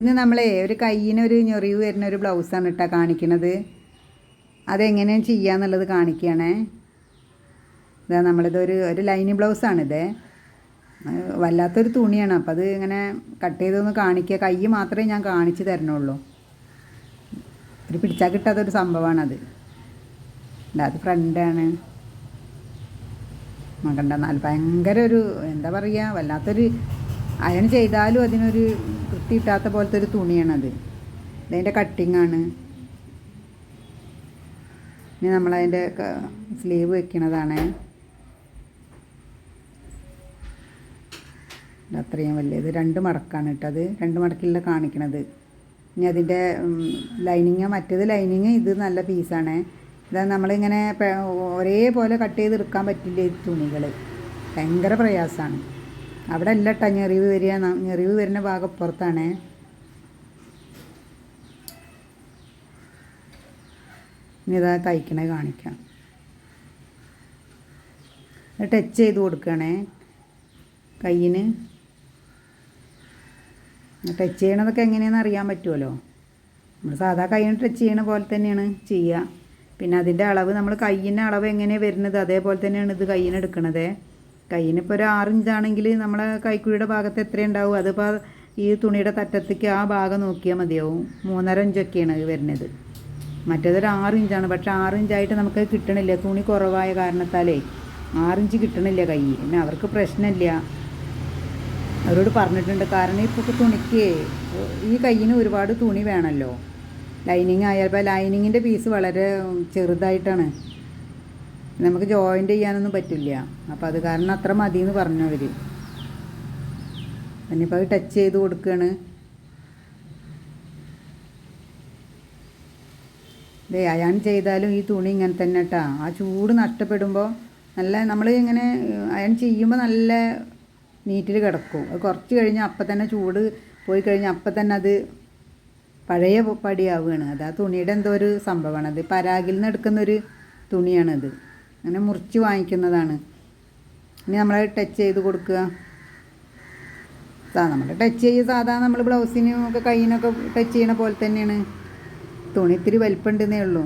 ഇന്ന് നമ്മളെ ഒരു കയ്യിന് ഒരു ഞൊറിവ് വരുന്ന ഒരു ബ്ലൗസാണ് ഇട്ടാ കാണിക്കണത്. അതെങ്ങനെയാണ് ചെയ്യാന്നുള്ളത് കാണിക്കുകയാണേ ഇതാ നമ്മളിത് ഒരു ലൈനിങ് ബ്ലൗസാണിത്. വല്ലാത്തൊരു തുണിയാണ്. അപ്പം അത് ഇങ്ങനെ കട്ട് ചെയ്തൊന്ന് കാണിക്കുക കൈ മാത്രമേ ഞാൻ കാണിച്ചു തരണുള്ളൂ. ഒരു പിടിച്ചാൽ കിട്ടാത്തൊരു സംഭവമാണത്. ഇതാ അത് ഫ്രണ്ടാണ്. കണ്ട എന്നാൽ ഭയങ്കര ഒരു എന്താ പറയുക വല്ലാത്തൊരു അയൺ ചെയ്താലും അതിനൊരു വൃത്തി കിട്ടാത്ത പോലത്തെ ഒരു തുണിയാണത്. കട്ടിങ് ആണ് ഇനി നമ്മളതിന്റെ സ്ലീവ് വെക്കണതാണ്. അത്രയും വലിയ ഇത് രണ്ട് മടക്കാണ് ഇട്ടത് രണ്ട് മടക്കില്ല കാണിക്കണത്. ഇനി അതിന്റെ ലൈനിങ് മറ്റേത് ലൈനിങ് ഇത് നല്ല പീസാണ്. ഇതാ നമ്മളിങ്ങനെ ഒരേപോലെ കട്ട് ചെയ്ത് ചെയ്തെടുക്കാൻ പറ്റില്ല ഈ തുണികൾ ഭയങ്കര പ്രയാസമാണ്. അവിടെ അല്ല കേട്ടോ ഞെറിവ് വരിക. ഞെറിവ് വരുന്ന ഭാഗം പുറത്താണ്. ഇനി ഇതാ തയ്ക്കണേ കാണിക്കാം. ടച്ച് ചെയ്ത് കൊടുക്കണേ കയ്യിന്. ടച്ച് ചെയ്യണതൊക്കെ എങ്ങനെയാണെന്ന് അറിയാൻ പറ്റുമല്ലോ നമ്മൾ സാധാ കയ്യിന് ടച്ച് ചെയ്യണ പോലെ തന്നെയാണ് ചെയ്യുക. പിന്നെ അതിന്റെ അളവ് നമ്മൾ കയ്യിന്റെ അളവ് എങ്ങനെയാണ് വരുന്നത്? അതേപോലെ തന്നെയാണ് ഇത് കയ്യിന് എടുക്കണത്. കയ്യിനിപ്പോൾ ഒരു ആറിഞ്ചാണെങ്കിൽ നമ്മളെ കൈക്കുഴിയുടെ ഭാഗത്ത് എത്രയുണ്ടാവും? അതിപ്പോൾ ഈ തുണിയുടെ തറ്റത്തേക്ക് ആ ഭാഗം നോക്കിയാൽ മതിയാവും. മൂന്നര ഇഞ്ചൊക്കെയാണ് വരുന്നത്. മറ്റേതൊരു ആറിഞ്ചാണ് പക്ഷെ ആറിഞ്ചായിട്ട് നമുക്ക് കിട്ടണില്ല. തുണി കുറവായ കാരണത്താലേ ആറിഞ്ച് കിട്ടണില്ല കൈ പിന്നെ അവർക്ക് പ്രശ്നമില്ല. അവരോട് പറഞ്ഞിട്ടുണ്ട്. കാരണം ഇപ്പോൾ തുണിക്ക് ഈ കയ്യിന് ഒരുപാട് തുണി വേണമല്ലോ. ലൈനിങ് ആയാൽ. ഇപ്പോൾ ലൈനിങ്ങിന്റെ പീസ് വളരെ ചെറുതായിട്ടാണ്. നമുക്ക് ജോയിന്റ് ചെയ്യാനൊന്നും പറ്റില്ല. അപ്പോൾ അത് കാരണം അത്ര മതി എന്ന് പറഞ്ഞു അവർ ഇനിയിപ്പോൾ അത് ടച്ച് ചെയ്ത് കൊടുക്കുകയാണ് ദേ അയാൺ ചെയ്താലും ഈ തുണി ഇങ്ങനെ തന്നെ കേട്ടാ ആ ചൂട് നഷ്ടപ്പെടുമ്പോൾ നല്ല നമ്മൾ ഇങ്ങനെ അയൺ ചെയ്യുമ്പോൾ നല്ല നീറ്റിൽ കിടക്കും. അത് കുറച്ച് കഴിഞ്ഞാൽ അപ്പം തന്നെ ചൂട് പോയി കഴിഞ്ഞാൽ അപ്പം തന്നെ അത് പഴയ പടിയാവുകയാണ്. അത് ആ തുണിയുടെ എന്തോ ഒരു സംഭവമാണ്. അത് പരാഗിൽ നിന്ന് എടുക്കുന്നൊരു തുണിയാണത്. അങ്ങനെ മുറിച്ച് വാങ്ങിക്കുന്നതാണ്. ഇനി നമ്മൾ ടച്ച് ചെയ്ത് കൊടുക്കുക. നമ്മൾ ടച്ച് ചെയ്യുക സാധാരണ നമ്മൾ ബ്ലൗസിനും ഒക്കെ കയ്യിനൊക്കെ ടച്ച് ചെയ്യണ പോലെ തന്നെയാണ്. തുണി ഇത്തിരി വലിപ്പമുണ്ടെന്നേ ഉള്ളൂ.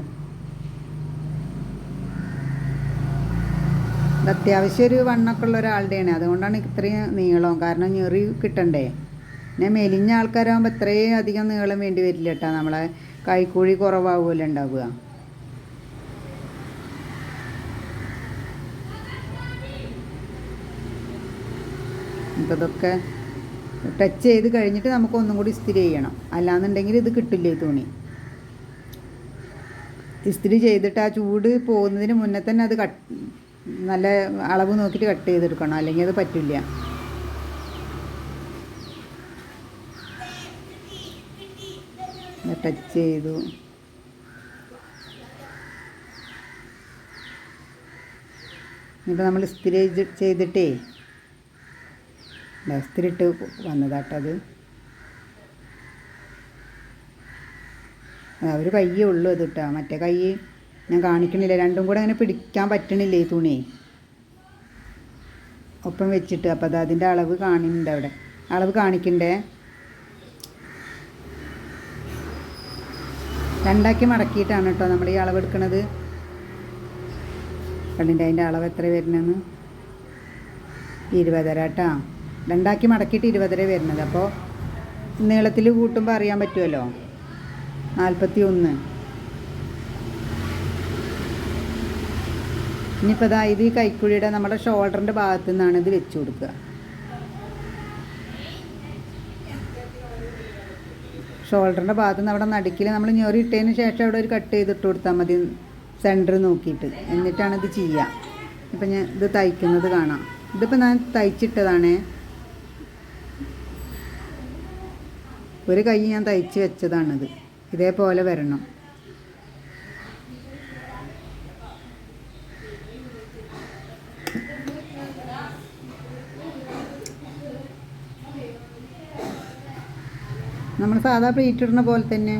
ഇത് അത്യാവശ്യം ഒരു വണ്ണൊക്കെ ഉള്ള ഒരാളുടെയാണ്. അതുകൊണ്ടാണ് ഇത്രയും നീളം. കാരണം ഞെറി കിട്ടണ്ടേ. പിന്നെ മെലിഞ്ഞ ആൾക്കാരാകുമ്പോൾ ഇത്രയും അധികം നീളം വേണ്ടി വരില്ല കേട്ടോ. നമ്മളെ കൈക്കൂഴി കുറവാകുമല്ലോ ഉണ്ടാവുക. അപ്പോൾ ഇതൊക്കെ ടച്ച് ചെയ്ത് കഴിഞ്ഞിട്ട് നമുക്ക് ഒന്നും കൂടി ഇസ്തിരി ചെയ്യണം. അല്ലാന്നുണ്ടെങ്കിൽ ഇത് കിട്ടില്ല തുണി? ഇസ്തിരി ചെയ്തിട്ട് ആ ചൂട് പോകുന്നതിന് മുന്നേ തന്നെ അത് കട്ട് നല്ല അളവ് നോക്കിയിട്ട് കട്ട് ചെയ്തെടുക്കണം. അല്ലെങ്കിൽ അത് പറ്റില്ല. ടച്ച് ചെയ്തു. ഇപ്പം നമ്മൾ ഇസ്തിരി ചെയ്തിട്ടേ ഇട്ട് വന്നതാട്ടത്. ഒരു കയ്യേ ഉള്ളൂ അത് കേട്ടോ മറ്റേ കൈ ഞാൻ കാണിക്കണില്ല. രണ്ടും കൂടെ അങ്ങനെ പിടിക്കാൻ പറ്റണില്ല ഈ തുണി. ഒപ്പം വെച്ചിട്ട്. അപ്പോൾ അത് അതിന്റെ അളവ് കാണുന്നുണ്ട് അവിടെ. അളവ് കാണിക്കണ്ടേ? രണ്ടാക്കി മടക്കിയിട്ടാണ് കേട്ടോ നമ്മൾ ഈ അളവ് എടുക്കണത്. കണ്ണിന്റെ അതിന്റെ അളവ് എത്ര വരുന്നതെന്ന് ഇരുപതര കേട്ടോ രണ്ടാക്കി മടക്കിയിട്ട് ഇരുപതര വരുന്നത്. അപ്പോൾ നീളത്തിൽ കൂട്ടുമ്പോൾ അറിയാൻ പറ്റുമല്ലോ നാൽപ്പത്തി ഒന്ന് ഇനിയിപ്പോൾ ഇത് ഈ കൈക്കുഴിയുടെ നമ്മുടെ ഷോൾഡറിന്റെ ഭാഗത്തു നിന്നാണ് ഇത് വെച്ച് കൊടുക്കുക. ഷോൾഡറിന്റെ ഭാഗത്ത് നിന്ന് അവിടെ നടുക്കിൽ നമ്മൾ ഞെറി ഇട്ടതിന് ശേഷം അവിടെ ഒരു കട്ട് ചെയ്തിട്ട് കൊടുത്താൽ മതി സെന്റർ നോക്കിയിട്ട്. എന്നിട്ടാണ് ഇത് ചെയ്യുക ഇപ്പം ഞാൻ ഇത് തയ്ക്കുന്നത് കാണാം. ഇതിപ്പോൾ ഞാൻ തയ്ച്ചിട്ടതാണേ. ഒരു കൈ ഞാൻ തയ്ച്ച് വെച്ചതാണിത്. ഇതേപോലെ വരണം. നമ്മൾ സാധാ പ്ലേറ്റ് ഇടുന്ന പോലെ തന്നെ.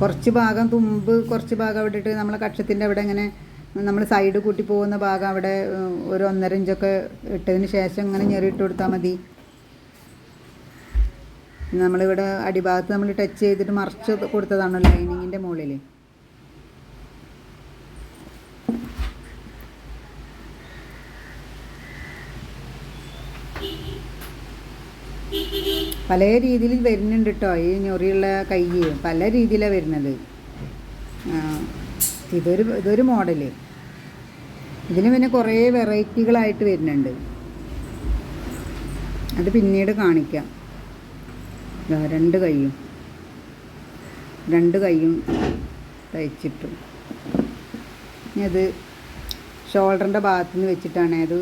കുറച്ച് ഭാഗം തുമ്പ് കുറച്ച് ഭാഗം അവിടെ ഇട്ട് നമ്മളെ കക്ഷത്തിന്റെ അവിടെ ഇങ്ങനെ നമ്മൾ സൈഡ് കൂട്ടി പോകുന്ന ഭാഗം അവിടെ ഒരു ഒന്നര ഇഞ്ചൊക്കെ ഇട്ടതിന് ശേഷം ഇങ്ങനെ ഞെറിയിട്ട് കൊടുത്താൽ മതി. നമ്മളിവിടെ അടിഭാഗത്ത് നമ്മൾ ടച്ച് ചെയ്തിട്ട് മറിച്ച് കൊടുത്തതാണ് ലൈനിങ്ങിന്റെ മുകളിൽ പല രീതിയിൽ വരുന്നുണ്ട് കേട്ടോ ഈ ഞൊറിയുള്ള കൈ പല രീതിയിലാണ് വരുന്നത്. ഇതൊരു ഇതൊരു മോഡൽ ഇതിന് പിന്നെ കുറേ വെറൈറ്റികളായിട്ട് വരുന്നുണ്ട്. അത് പിന്നീട് കാണിക്കാം. രണ്ട് കൈയും. രണ്ട് കൈയും തയ്ച്ചിട്ടു. ഇനി അത് ഷോൾഡറിന്റെ ഭാഗത്ത് നിന്ന് വെച്ചിട്ടാണ് അത്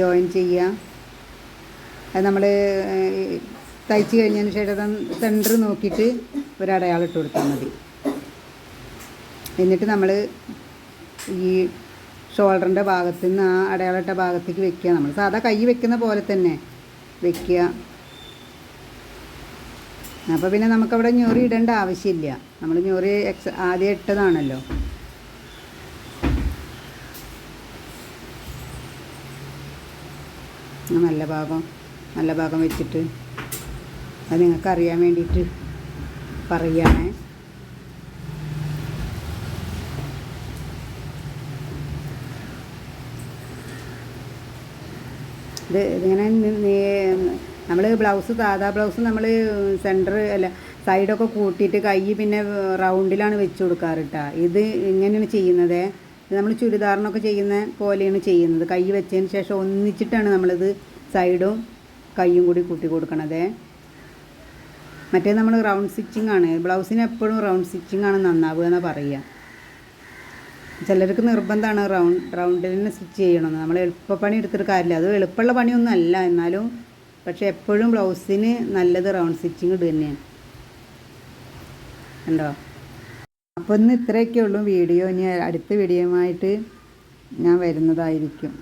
ജോയിൻ ചെയ്യുക. അത് നമ്മൾ തയ്ച്ച് കഴിഞ്ഞതിന് ശേഷം സെന്റർ നോക്കിയിട്ട് ഒരു അടയാളം ഇട്ട് കൊടുത്താൽ മതി. എന്നിട്ട് നമ്മൾ ഈ ഷോൾഡറിന്റെ ഭാഗത്ത് നിന്ന് ആ അടയാളിട്ട ഭാഗത്തേക്ക് വെക്കുക. നമ്മൾ സാധാ കൈ വെക്കുന്ന പോലെ തന്നെ വെക്കുക. അപ്പോൾ പിന്നെ നമുക്കവിടെ ഞൊറി ഇടേണ്ട ആവശ്യമില്ല. നമ്മൾ ഞൊറി എക്സ് ആദ്യം ഇട്ടതാണല്ലോ. നല്ല ഭാഗം നല്ല ഭാഗം വെച്ചിട്ട് അത് നിങ്ങൾക്ക് അറിയാൻ വേണ്ടിയിട്ട് പറയുകയാണേ. ഇത് ഇതിങ്ങനെ നമ്മൾ ബ്ലൗസ് സാധാ ബ്ലൗസ് നമ്മൾ സെന്റർ അല്ല സൈഡൊക്കെ കൂട്ടിയിട്ട് കൈ പിന്നെ റൗണ്ടിലാണ് വെച്ച് കൊടുക്കാറ് കേട്ടോ ഇത് ഇങ്ങനെയാണ് ചെയ്യുന്നത്. നമ്മൾ ചുരിദാറിനൊക്കെ ചെയ്യുന്ന പോലെയാണ് ചെയ്യുന്നത്. കൈ വെച്ചതിന് ശേഷം ഒന്നിച്ചിട്ടാണ് നമ്മളിത് സൈഡും കൈയും കൂടി കൂട്ടി കൊടുക്കണത്. മറ്റേ നമ്മൾ റൗണ്ട് സ്റ്റിച്ചിങ് ആണ്. ബ്ലൗസിന് എപ്പോഴും റൗണ്ട് സ്റ്റിച്ചിങ് ആണ് നന്നാവുക എന്ന് പറയുക. ചിലർക്ക് നിർബന്ധമാണ് റൗണ്ട് റൗണ്ടിൽ തന്നെ സ്റ്റിച്ച് ചെയ്യണമെന്ന്. നമ്മൾ എളുപ്പപ്പണി എടുത്തിട്ട് കാര്യമില്ല. അത് എളുപ്പമുള്ള പണിയൊന്നും അല്ല എന്നാലും പക്ഷേ എപ്പോഴും ബ്ലൗസിന് നല്ലത് റൗണ്ട് സ്റ്റിച്ചിങ് ഇടുക തന്നെയാണ്. ഉണ്ടോ അപ്പോൾ ഇന്ന് ഇത്രയൊക്കെ ഉള്ളൂ. വീഡിയോ ഇനി അടുത്ത വീഡിയോയുമായിട്ട് ഞാൻ വരുന്നതായിരിക്കും.